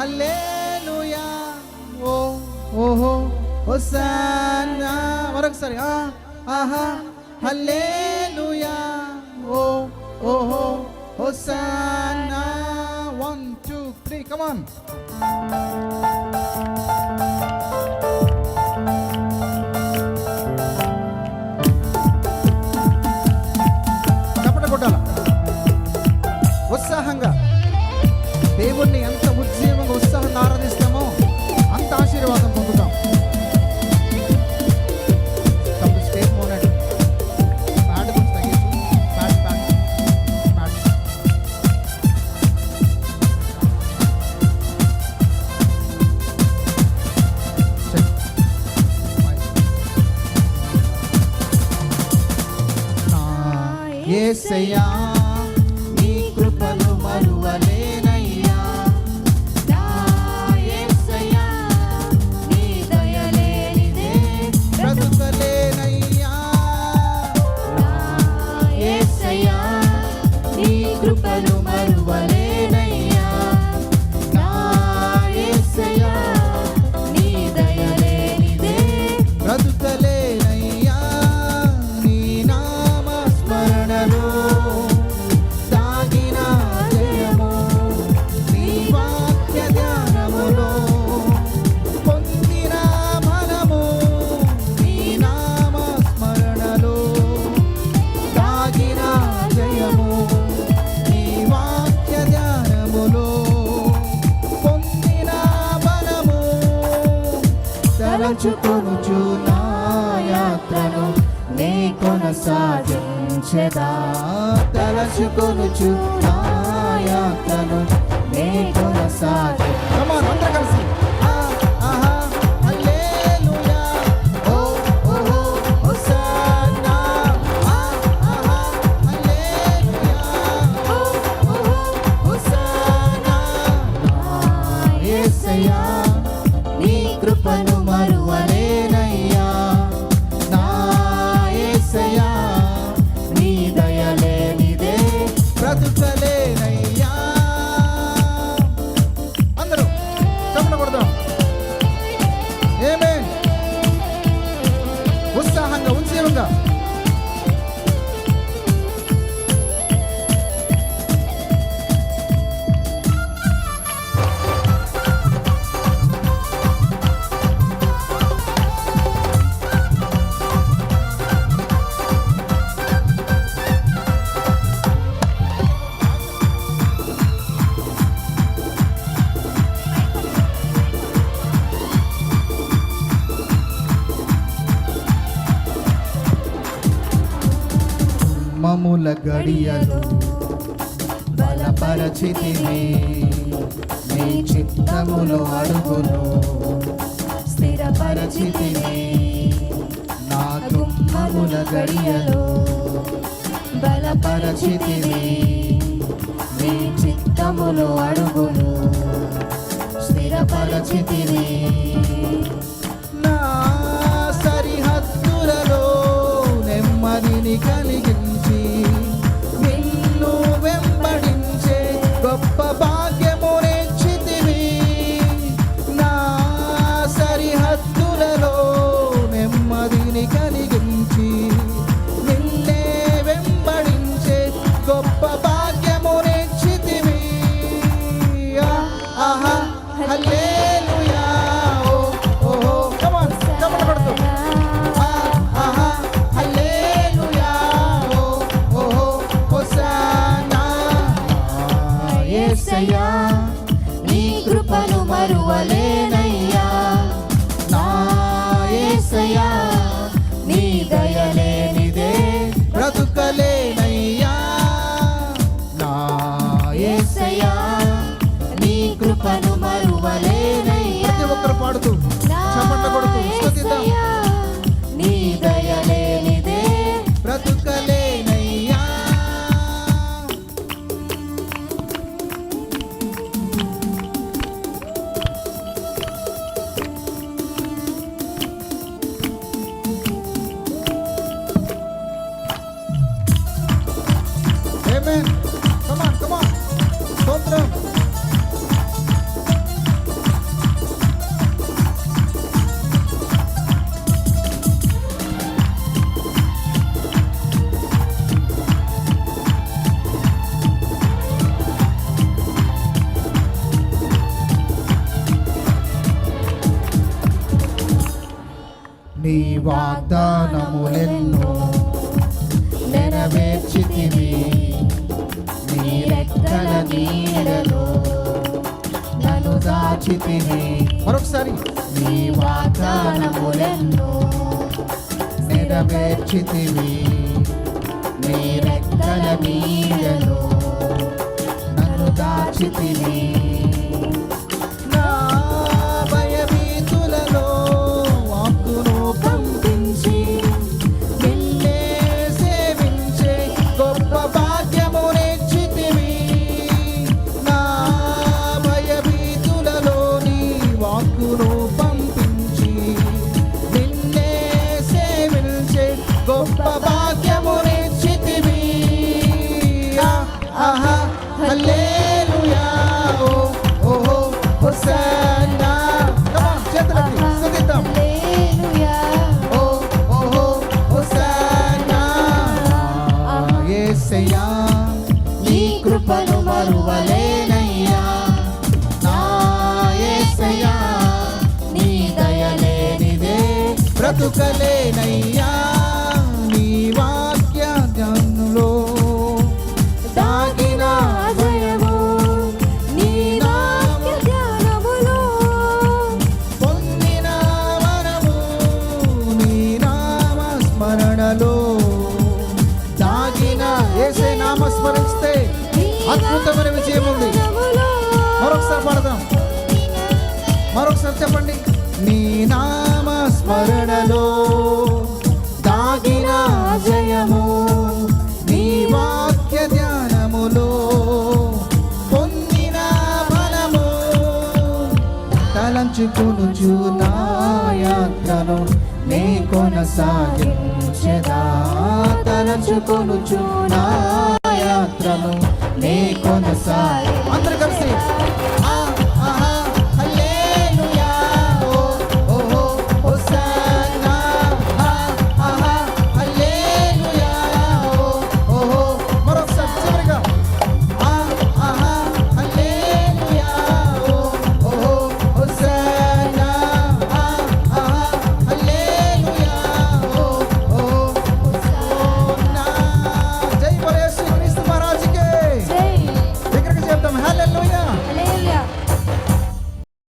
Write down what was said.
Hallelujah. ఓ ఓహో హొసానా. మరొకసారి ఆ ఆహా హల్లేలుయా. ఓ ఓహో hosanna. One two three come on இசையா మరచుకొనుచు చూత్రను నీ కొనసాగించదా. తలచుకొనుచు చూత్రను నీ కొనసాగి కలిసి. yeah. దినముల గడియలు బలపరచితివి నీ చిత్తములో అడుగును స్థిరపరచితివి నా దుఃఖముల గడియలు బలపరచితివి నీ చిత్తములో అడుగును స్థిరపరచితివి నా సరిహద్దులలో నెమ్మదిని కలిగి ಬರುವಲೆ వాగ్దానములెన్నో నెరవేర్చితివి. నీ రెక్కల నీడలో నన్ను దాచితివి. మరొకసారి. నీ వాగ్దానములెన్నో నెరవేర్చితివి. నీ రెక్కల నీడలో నన్ను దాచితివి. బ్రతుకలేనయ్యా నీ ఏసే నామ స్మరిస్తే అద్భుతమైన విజయం ఉంది. మరొకసారి పాడదాం. మరొకసారి చెప్పండి. నీ నామ స్మరణలో దాగిన జయము నీ వాక్య ధ్యానములో పొందిన బలము. తలంచుకొనుచు నా యాత్రను నే కొనసాగించదా. తలంచుకొనుచు నా యాత్రను నే కొనసాగి